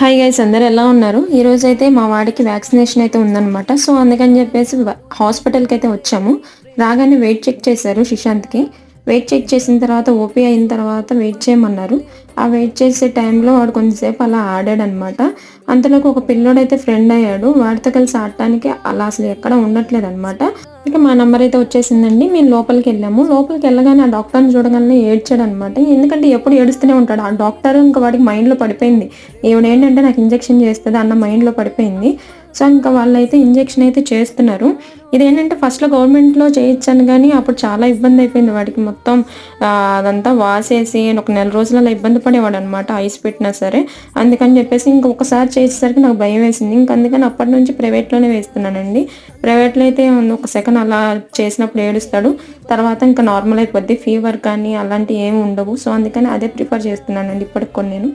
Hi guys అందరు ఎలా ఉన్నారు? ఈరోజు అయితే మా వాడికి వ్యాక్సినేషన్ అయితే ఉందన్నమాట. సో అందుకని చెప్పేసి హాస్పిటల్కి అయితే వచ్చాము. రాగానే వెయిట్ చెక్ చేశారు సుశాంత్కి. వెయిట్ చెక్ చేసిన తర్వాత ఓపీ అయిన తర్వాత వెయిట్ చేయమన్నారు. ఆ వెయిట్ చేసే టైంలో వాడు కొంతసేపు అలా ఆడాడు అనమాట అంతలోకి ఒక పిల్లోడు అయితే ఫ్రెండ్ అయ్యాడు. వాడితో కలిసి ఆడటానికి అలా అసలు ఎక్కడ ఉండట్లేదు అనమాట ఇక మా నెంబర్ అయితే వచ్చేసిందండి. మేము లోపలికి వెళ్ళాము. లోపలికి వెళ్ళగానే ఆ డాక్టర్ని చూడగానే ఏడ్చాడు అనమాట ఎందుకంటే ఎప్పుడు ఏడుస్తూనే ఉంటాడు. ఆ డాక్టర్ ఇంకా వాడికి మైండ్లో పడిపోయింది. ఈవిడ ఏంటంటే నాకు ఇంజెక్షన్ చేస్తుంది అన్న మైండ్లో పడిపోయింది. సో ఇంకా వాళ్ళైతే ఇంజెక్షన్ అయితే చేస్తున్నారు. ఇదేంటంటే ఫస్ట్లో గవర్నమెంట్లో చేయించాను కానీ అప్పుడు చాలా ఇబ్బంది అయిపోయింది వాడికి. మొత్తం అదంతా వాసేసి ఒక నెల రోజులలో ఇబ్బంది పడేవాడు అనమాట ఐస్ పెట్టినా సరే. అందుకని చెప్పేసి ఇంకొకసారి చేసేసరికి నాకు భయం వేసింది. ఇంకా అందుకని అప్పటి నుంచి ప్రైవేట్లోనే వేస్తున్నానండి. ప్రైవేట్లో అయితే ఒక సెకండ్ అలా చేసినప్పుడు ఏడుస్తాడు. తర్వాత ఇంకా నార్మల్ అయిపోద్ది. ఫీవర్ కానీ అలాంటివి ఏమి ఉండవు. సో అందుకని అదే ప్రిఫర్ చేస్తున్నానండి ఇప్పటికి కొన్ని నేను.